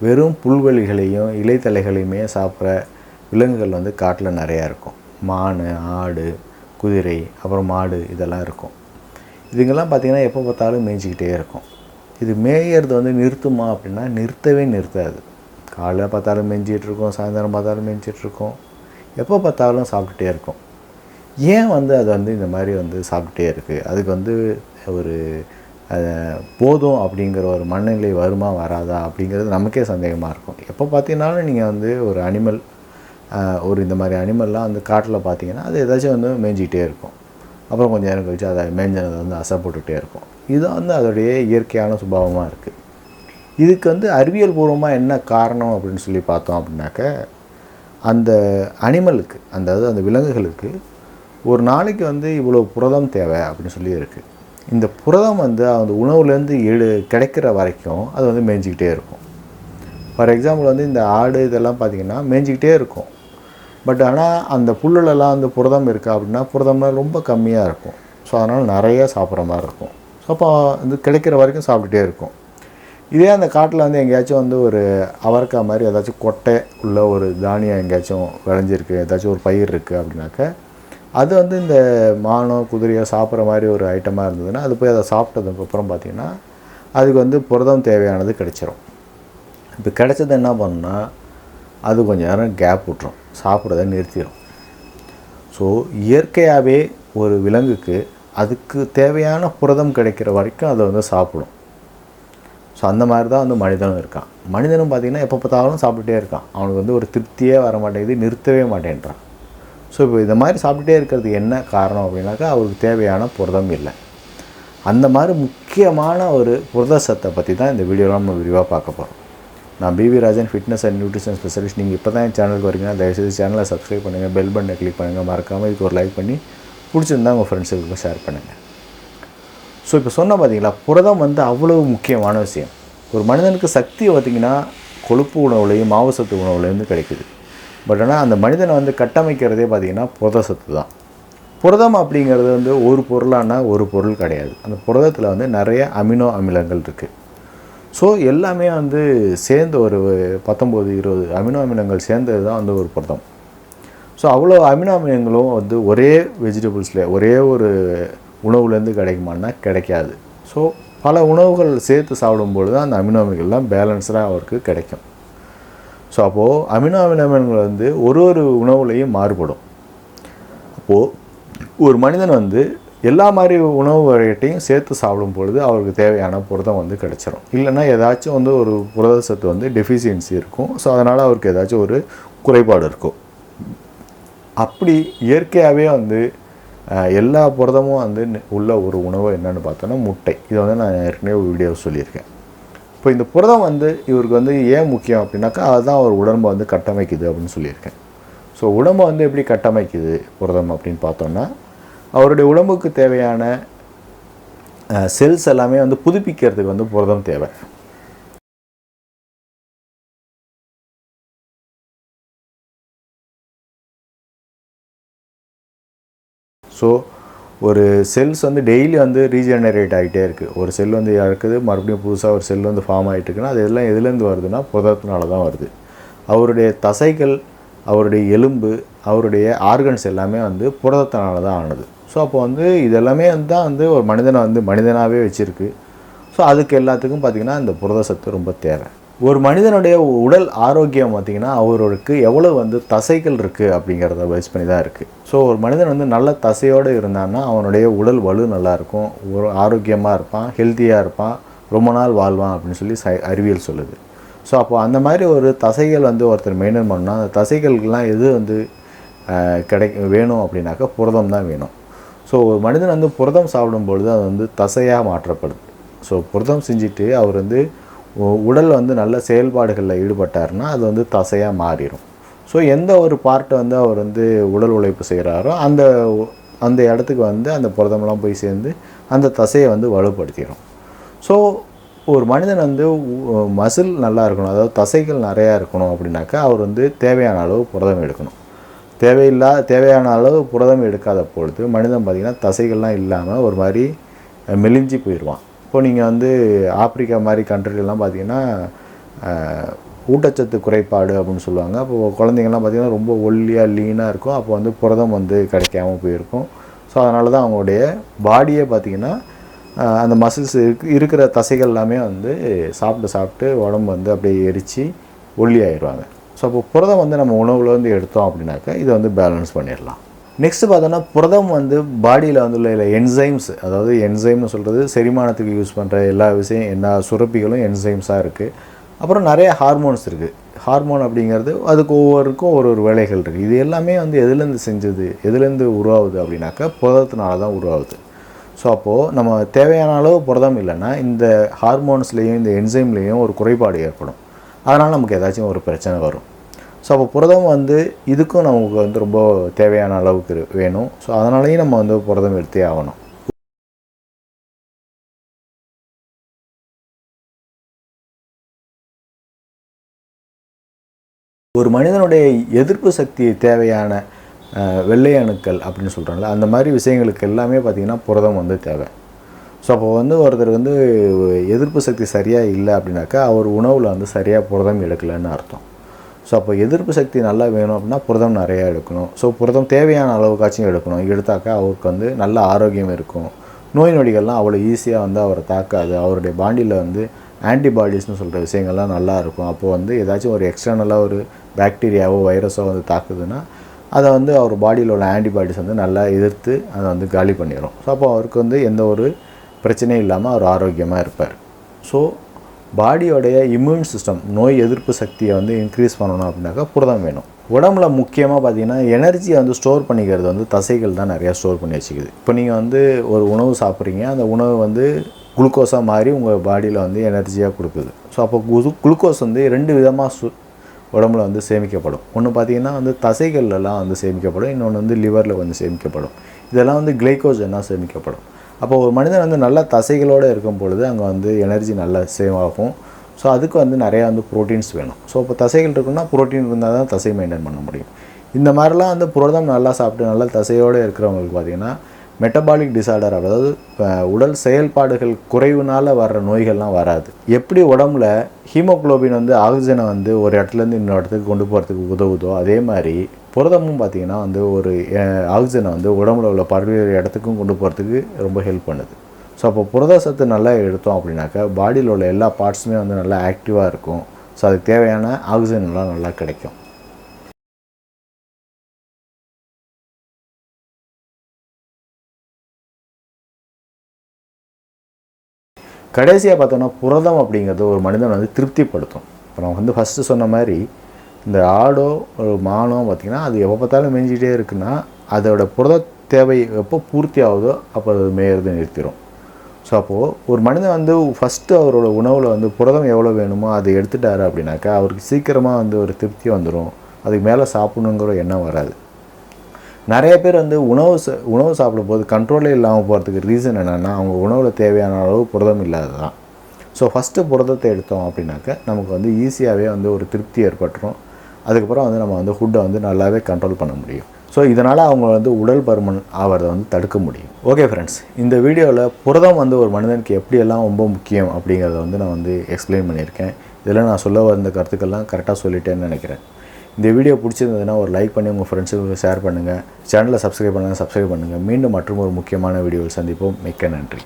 வெறும் புல்வெளிகளையும் இலைத்தலைகளையுமே சாப்பிட்ற விலங்குகள் வந்து காட்டில் நிறையா இருக்கும். மான் ஆடு குதிரை அப்புறம் மாடு இதெல்லாம் இருக்கும். இதுங்கெல்லாம் பார்த்திங்கன்னா எப்போ பார்த்தாலும் மேய்ஞ்சிக்கிட்டே இருக்கும். இது மேயறது வந்து நிறுத்துமா அப்படின்னா நிறுத்தவே நிறுத்தாது. காலைல பார்த்தாலும் மேய்ஞ்சிட்டு சாயந்தரம் பார்த்தாலும் மேய்ஞ்சிட்டு எப்போ பார்த்தாலும் சாப்பிட்டுட்டே இருக்கும். ஏன் வந்து அது வந்து இந்த மாதிரி வந்து சாப்பிட்டுட்டே இருக்குது அதுக்கு வந்து ஒரு அதை போதும் அப்படிங்கிற ஒரு மனநிலை வருமா வராதா அப்படிங்கிறது நமக்கே சந்தேகமாக இருக்கும். எப்போ பார்த்தீங்கன்னாலும் நீங்கள் வந்து ஒரு அனிமல் ஒரு இந்த மாதிரி அனிமல்லாம் வந்து காட்டில் பார்த்தீங்கன்னா அது ஏதாச்சும் வந்து மேய்ஞ்சிக்கிட்டே இருக்கும். அப்புறம் கொஞ்சம் நேரம் கழிச்சு அதை மேய்ஞ்சதை வந்து அசைப்பட்டுகிட்டே இருக்கும். இது வந்து அதோடைய இயற்கையான சுபாவமாக இருக்குது இதுக்கு வந்து அறிவியல் பூர்வமாக என்ன காரணம் அப்படின்னு சொல்லி பார்த்தோம் அப்படின்னாக்க அந்த அனிமலுக்கு அந்த அதாவது அந்த விலங்குகளுக்கு ஒரு நாளைக்கு வந்து இவ்வளோ புரதம் தேவை அப்படின்னு சொல்லி இருக்குது இந்த புரதம் வந்து அந்த உணவுலேருந்து எடு கிடைக்கிற வரைக்கும் அது வந்து மேய்ஞ்சிக்கிட்டே இருக்கும். ஃபார் எக்ஸாம்பிள் வந்து இந்த ஆடு இதெல்லாம் பார்த்திங்கன்னா மேய்ஞ்சிக்கிட்டே இருக்கும். பட் ஆனால் அந்த புல்லுலலாம் வந்து புரதம் இருக்கா அப்படின்னா புரதம்லாம் ரொம்ப கம்மியாக இருக்கும். ஸோ அதனால் நிறையா சாப்பிட்ற மாதிரி இருக்கும். ஸோ அப்போ வந்து கிடைக்கிற வரைக்கும் சாப்பிட்டுட்டே இருக்கும். இதே அந்த காட்டில் வந்து எங்கேயாச்சும் வந்து ஒரு அவரக்காய் மாதிரி ஏதாச்சும் கொட்டை உள்ள ஒரு தானியம் எங்கேயாச்சும் விளைஞ்சிருக்கு ஏதாச்சும் ஒரு பயிர் இருக்குது அப்படின்னாக்க அது வந்து இந்த மானோ குதிரையோ சாப்பிட்ற மாதிரி ஒரு ஐட்டமாக இருந்ததுன்னா அது போய் அதை சாப்பிட்டதுக்கப்புறம் பார்த்திங்கன்னா அதுக்கு வந்து புரதம் தேவையானது கிடச்சிரும். இப்போ கிடச்சது என்ன பண்ணுன்னா அது கொஞ்சம் நேரம் கேப் விட்டுரும். சாப்பிட்றத நிறுத்திடும் ஸோ இயற்கையாகவே ஒரு விலங்குக்கு அதுக்கு தேவையான புரதம் கிடைக்கிற வரைக்கும் அதை வந்து சாப்பிடும். ஸோ அந்த மாதிரி தான் வந்து மனிதனும் இருக்கான். மனிதனும் பார்த்திங்கன்னா எப்போ பார்த்தாலும் சாப்பிட்டுட்டே இருக்கான். அவனுக்கு வந்து ஒரு திருப்தியே வர மாட்டேங்குது நிறுத்தவே மாட்டேன்றான். ஸோ இப்போ இந்த மாதிரி சாப்பிட்டுட்டே இருக்கிறதுக்கு என்ன காரணம் அப்படின்னாக்கா அவருக்கு தேவையான புரதம் இல்லை. அந்த மாதிரி முக்கியமான ஒரு புரத சத்தை பற்றி தான் இந்த வீடியோவில் நம்ம விரிவாக பார்க்க போகிறோம் நான் P V Rajan fitness and nutrition specialist நீங்கள் இப்போ தான் என் சேனலுக்கு வரீங்கன்னா தயவுசெய்து சேனலை சப்ஸ்கிரைப் பண்ணுங்கள் பெல் பட்டனை கிளிக் பண்ணுங்கள் மறக்காமல் இதுக்கு ஒரு லைக் பண்ணி பிடிச்சிருந்தா உங்கள் ஃப்ரெண்ட்ஸுக்கு ஷேர் பண்ணுங்கள் ஸோ இப்போ சொன்ன பார்த்தீங்களா புரதம் வந்து அவ்வளவு முக்கியமான விஷயம். ஒரு மனிதனுக்கு சக்தி பார்த்திங்கன்னா கொழுப்பு உணவுலையும் மாவுசத்து உணவுலேருந்து கிடைக்குது. பட் ஆனால் அந்த மனிதனை வந்து கட்டமைக்கிறதே பார்த்திங்கன்னா புரத சத்து தான். புரதம் அப்படிங்கிறது வந்து ஒரு பொருளானா ஒரு பொருள் கிடையாது. அந்த புரதத்தில் வந்து நிறைய அமினோ அமிலங்கள் இருக்குது ஸோ எல்லாமே வந்து சேர்ந்து ஒரு பத்தொம்போது இருபது அமினோ அமிலங்கள் சேர்ந்தது தான் வந்து ஒரு புரதம். ஸோ அவ்வளோ அமினோ அமிலங்களும் வந்து ஒரே வெஜிடபிள்ஸில் ஒரே ஒரு உணவுலேருந்து கிடைக்குமான்னா கிடைக்காது. ஸோ பல உணவுகள் சேர்த்து சாப்பிடும்பொழுது தான் அந்த அமினோ அமிலங்கள்லாம் பேலன்ஸ்டாக அவருக்கு கிடைக்கும். ஸோ அப்போது அமினோ அமிலங்கள் வந்து ஒரு ஒரு உணவுலையும் மாறுபடும். அப்போது ஒரு மனிதன் வந்து எல்லா மாதிரி உணவு வகைட்டையும் சேர்த்து சாப்பிடும் பொழுது அவருக்கு தேவையான புரதம் வந்து கிடச்சிரும். இல்லைன்னா ஏதாச்சும் வந்து ஒரு புரத சத்து வந்து டெஃபிஷியன்சி இருக்கும். ஸோ அதனால் அவருக்கு ஏதாச்சும் ஒரு குறைபாடு இருக்கும். அப்படி இயற்கையாகவே வந்து எல்லா புரதமும் வந்து உள்ள ஒரு உணவு என்னென்னு பார்த்தோன்னா முட்டை. இதை வந்து நான் ஏற்கனவே வீடியோ சொல்லியிருக்கேன். இப்போ இந்த புரதம் வந்து இவருக்கு வந்து ஏன் முக்கியம் அப்படின்னாக்கா அதுதான் அவர் உடம்பை வந்து கட்டமைக்குது அப்படின்னு சொல்லியிருக்கேன். ஸோ உடம்பை வந்து எப்படி கட்டமைக்குது புரதம் அப்படின்னு பார்த்தோன்னா அவருடைய உடம்புக்கு தேவையான செல்ஸ் எல்லாமே வந்து புதுப்பிக்கிறதுக்கு வந்து புரதம் தேவை. ஸோ ஒரு செல்ஸ் வந்து டெய்லி வந்து ரீஜெனரேட் ஆகிட்டே இருக்குது ஒரு செல் வந்து இறக்குது மறுபடியும் புதுசாக ஒரு செல் வந்து ஃபார்ம் ஆகிட்டு இருக்குன்னா அது எல்லாம் எதுலேருந்து வருதுன்னா புரதத்தினால தான் வருது. அவருடைய தசைகள் அவருடைய எலும்பு அவருடைய ஆர்கன்ஸ் எல்லாமே வந்து புரதத்தினால தான் ஆனது. ஸோ அப்போ வந்து இதெல்லாமே வந்து தான் வந்து ஒரு மனிதனை வந்து மனிதனாகவே வச்சுருக்கு. ஸோ அதுக்கு எல்லாத்துக்கும் பார்த்திங்கன்னா இந்த புரத சத்து ரொம்ப தேவை. ஒரு மனிதனுடைய உடல் ஆரோக்கியம் பார்த்திங்கன்னா அவருக்கு எவ்வளோ வந்து தசைகள் இருக்குது அப்படிங்கிறத பேஸ் பண்ணி தான் இருக்குது ஸோ ஒரு மனிதன் வந்து நல்ல தசையோடு இருந்தான்னா அவனுடைய உடல் வலு நல்லாயிருக்கும் ஒரு ஆரோக்கியமாக இருப்பான் ஹெல்த்தியாக இருப்பான் ரொம்ப நாள் வாழ்வான் அப்படின்னு சொல்லி சை அறிவியல் சொல்லுது. ஸோ அப்போ அந்த மாதிரி ஒரு தசைகள் வந்து ஒருத்தர் மெயின்டைன் பண்ணால் அந்த தசைகளுக்கெல்லாம் எது வந்து கிடை வேணும் அப்படின்னாக்கா புரதம் தான் வேணும். ஸோ ஒரு மனிதன் வந்து புரதம் சாப்பிடும்பொழுது அது வந்து தசையாக மாற்றப்படுது. ஸோ புரதம் செஞ்சுட்டு அவர் வந்து உடல் வந்து நல்ல செயல்பாடுகளில் ஈடுபட்டாருன்னா அது வந்து தசையாக மாறிடும் ஸோ எந்த ஒரு பார்ட்டை வந்து அவர் வந்து உடல் உழைப்பு செய்கிறாரோ அந்த அந்த இடத்துக்கு வந்து அந்த புரதமெல்லாம் போய் சேர்ந்து அந்த தசையை வந்து வலுப்படுத்திடும் ஸோ ஒரு மனிதன் வந்து மசில் நல்லா இருக்கணும் அதாவது தசைகள் நிறையா இருக்கணும் அப்படின்னாக்கா அவர் வந்து தேவையான அளவு புரதம் எடுக்கணும். தேவையில்லா தேவையான அளவு புரதம் எடுக்காத பொழுது மனிதன் பார்த்திங்கன்னா தசைகள்லாம் இல்லாமல் ஒரு மாதிரி மெலிஞ்சி மெலிஞ்சு போயிடுவான் இப்போ நீங்கள் வந்து ஆப்பிரிக்கா மாதிரி கண்ட்ரிலலாம் பார்த்தீங்கன்னா ஊட்டச்சத்து குறைபாடு அப்படின்னு சொல்லுவாங்க. அப்போ குழந்தைங்கள்லாம் பார்த்திங்கன்னா ரொம்ப ஒல்லியாக லீனாக இருக்கும். அப்போ வந்து புரதம் வந்து கிடைக்காம போயிருக்கும். ஸோ அதனால தான் அவங்களுடைய பாடியே பார்த்திங்கன்னா அந்த மசில்ஸ் இருக்கு இருக்கிற தசைகள் எல்லாமே வந்து சாப்பிட்டு சாப்பிட்டு உடம்பு வந்து அப்படியே எரித்து ஒல்லி ஆயிடுவாங்க ஸோ அப்போ புரதம் வந்து நம்ம உணவுலேருந்து எடுத்தோம் அப்படின்னாக்கா இதை வந்து பேலன்ஸ் பண்ணிடலாம். நெக்ஸ்ட்டு பார்த்தோன்னா புரதம் வந்து பாடியில் வந்துள்ள இல்லை என்சைம்ஸ் அதாவது என்சைம்னு சொல்கிறது செரிமானத்துக்கு யூஸ் பண்ணுற எல்லா விஷயம் எல்லா சுரப்பிகளும் என்சைம்ஸாக இருக்குது அப்புறம் நிறைய ஹார்மோன்ஸ் இருக்குது ஹார்மோன் அப்படிங்கிறது அதுக்கு ஒவ்வொருக்கும் ஒரு ஒரு வேலைகள் இருக்குது இது எல்லாமே வந்து எதுலேருந்து செஞ்சது எதுலேருந்து உருவாகுது அப்படின்னாக்கா புரதத்தினால தான் உருவாகுது. ஸோ அப்போது நம்ம தேவையான அளவு புரதம் இல்லைன்னா இந்த ஹார்மோன்ஸ்லேயும் இந்த என்சைம்லேயும் ஒரு குறைபாடு ஏற்படும். அதனால் நமக்கு ஏதாச்சும் ஒரு பிரச்சனை வரும். ஸோ அப்போ புரதம் வந்து இதுக்கும் நமக்கு வந்து ரொம்ப தேவையான அளவுக்கு வேணும். ஸோ அதனாலேயும் நம்ம வந்து புரதம் எடுத்தே ஆகணும். ஒரு மனிதனுடைய எதிர்ப்பு சக்தி தேவையான வெள்ளை அணுக்கள் அப்படின்னு சொல்கிறாங்களே அந்த மாதிரி விஷயங்களுக்கு எல்லாமே பார்த்திங்கன்னா புரதம் வந்து தேவை. ஸோ அப்போ வந்து ஒருத்தர் வந்து எதிர்ப்பு சக்தி சரியாக இல்லை அப்படின்னாக்கா அவர் உணவில் வந்து சரியாக புரதம் எடுக்கலைன்னு அர்த்தம். ஸோ அப்போ எதிர்ப்பு சக்தி நல்லா வேணும் அப்படின்னா புரதம் நிறையா எடுக்கணும். ஸோ புரதம் தேவையான அளவுக்காச்சும் எடுக்கணும். எடுத்தாக்கா அவருக்கு வந்து நல்ல ஆரோக்கியம் இருக்கும். நோய் நொடிகள்லாம் அவ்வளோ ஈஸியாக வந்து அவரை தாக்காது. அவருடைய பாண்டியில் வந்து ஆன்டிபாடிஸ்னு சொல்கிற விஷயங்கள்லாம் நல்லா இருக்கும். அப்போ வந்து ஏதாச்சும் ஒரு எக்ஸ்டர்னலாக ஒரு பாக்டீரியாவோ வைரஸோ வந்து தாக்குதுன்னா அதை வந்து அவர் பாடியில் உள்ள ஆன்டிபாடிஸ் வந்து நல்லா எதிர்த்து அதை வந்து காலி பண்ணிடும் ஸோ அப்போ அவருக்கு வந்து எந்த ஒரு பிரச்சனையும் இல்லாமல் அவர் ஆரோக்கியமாக இருப்பார். ஸோ பாடியோடைய இம்யூன் சிஸ்டம் நோய் எதிர்ப்பு சக்தியை வந்து இன்க்ரீஸ் பண்ணணும் அப்படின்னாக்கா புரதம் வேணும். உடம்புல முக்கியமாக பார்த்தீங்கன்னா எனர்ஜியை வந்து ஸ்டோர் பண்ணிக்கிறது வந்து தசைகள் தான் நிறையா ஸ்டோர் பண்ணி வச்சுக்குது. இப்போ நீங்கள் வந்து ஒரு உணவு சாப்பிட்றீங்க அந்த உணவு வந்து குளுக்கோஸாக மாறி உங்கள் பாடியில் வந்து எனர்ஜியாக கொடுக்குது. ஸோ அப்போ குது குளுக்கோஸ் வந்து ரெண்டு விதமாக சு உடம்புல வந்து சேமிக்கப்படும். ஒன்று பார்த்தீங்கன்னா வந்து தசைகள்லாம் வந்து சேமிக்கப்படும் இன்னொன்று வந்து லிவரில் வந்து சேமிக்கப்படும். இதெல்லாம் வந்து கிளைக்கோஜனாக சேமிக்கப்படும். அப்போ ஒரு மனிதன் வந்து நல்ல தசைகளோடு இருக்கும் பொழுது அங்கே வந்து எனர்ஜி நல்லா சேவ் ஆகும். ஸோ அதுக்கு வந்து நிறையா வந்து ப்ரோட்டீன்ஸ் வேணும். ஸோ இப்போ தசைகள் இருக்குன்னா புரோட்டீன் இருந்தால் தான் தசை மெயின்டைன் பண்ண முடியும். இந்த மாதிரிலாம் வந்து புரதம் நல்லா சாப்பிட்டு நல்லா தசையோடு இருக்கிறவங்களுக்கு பார்த்தீங்கன்னா மெட்டபாலிக் டிசார்டர் அதாவது உடல் செயல்பாடுகள் குறைவுனால் வர்ற நோய்கள்லாம் வராது. எப்படி உடம்புல ஹீமோகுளோபின் வந்து ஆக்சிஜனை வந்து ஒரு இடத்துலேருந்து இன்னொரு இடத்துக்கு கொண்டு போகிறதுக்கு உதவுதோ அதே மாதிரி புரதமும் பார்த்திங்கன்னா வந்து ஒரு ஆக்சிஜனை வந்து உடம்புல உள்ள பல்வேறு இடத்துக்கும் கொண்டு போகிறதுக்கு ரொம்ப ஹெல்ப் பண்ணுது. ஸோ அப்போ புரத சத்து நல்லா எடுத்தோம் அப்படின்னாக்கா பாடியில் உள்ள எல்லா பார்ட்ஸுமே வந்து நல்லா ஆக்டிவாக இருக்கும். ஸோ அதுக்கு தேவையான ஆக்சிஜன் எல்லாம் நல்லா கிடைக்கும். கடைசியாக பார்த்தோன்னா புரதம் அப்படிங்கிறது ஒரு மனிதன் வந்து திருப்திப்படுத்தும். இப்போ நம்ம வந்து ஃபஸ்ட்டு சொன்ன மாதிரி இந்த ஆடோ ஒரு மானோ பார்த்திங்கன்னா அது எப்போ பார்த்தாலும் மேய்ஞ்சிட்டே இருக்குன்னா அதோட புரத தேவை எப்போ பூர்த்தி ஆகுதோ அப்போ அது மேயறது நிறுத்திடும் ஸோ அப்போது ஒரு மனிதன் வந்து ஃபஸ்ட்டு அவரோட உணவில் வந்து புரதம் எவ்வளோ வேணுமோ அதை எடுத்துட்டாரு அப்படின்னாக்கா அவருக்கு சீக்கிரமாக வந்து ஒரு திருப்தி வந்துடும் அதுக்கு மேலே சாப்பிடணுங்கிற எண்ணம் வராது. நிறைய பேர் வந்து உணவு ச- உணவு சாப்பிடும்போது கண்ட்ரோலே இல்லாமல் போகிறதுக்கு ரீசன் என்னென்னா அவங்க உணவில் தேவையான அளவு புரதம் இல்லாததான் ஸோ ஃபஸ்ட்டு புரதத்தை எடுத்தோம் அப்படின்னாக்க நமக்கு வந்து ஈஸியாகவே வந்து ஒரு திருப்தி ஏற்பட்டுரும். அதுக்கப்புறம் வந்து நம்ம வந்து ஃபுட்டை வந்து நல்லாவே கண்ட்ரோல் பண்ண முடியும். ஸோ இதனால் அவங்க வந்து உடல் பருமன் ஆகிறத வந்து தடுக்க முடியும். ஓகே ஃப்ரெண்ட்ஸ் இந்த வீடியோவில் புரதம் வந்து ஒரு மனிதனுக்கு எப்படியெல்லாம் ரொம்ப முக்கியம் அப்படிங்கிறத வந்து நான் வந்து எக்ஸ்பிளைன் பண்ணியிருக்கேன். இதில் நான் சொல்ல வந்த கருத்துக்கள்லாம் கரெக்டாக சொல்லிட்டேன்னு நினைக்கிறேன். இந்த வீடியோ பிடிச்சிருந்ததுன்னா ஒரு லைக் பண்ணி உங்கள் ஃப்ரெண்ட்ஸுக்கு ஷேர் பண்ணுங்கள் சேனலை சப்ஸ்கிரைப் பண்ணுங்கள் சப்ஸ்கிரைப் பண்ணுங்கள் மீண்டும் மற்றும் ஒரு முக்கியமான வீடியோவில் சந்திப்போம். மிக்க நன்றி.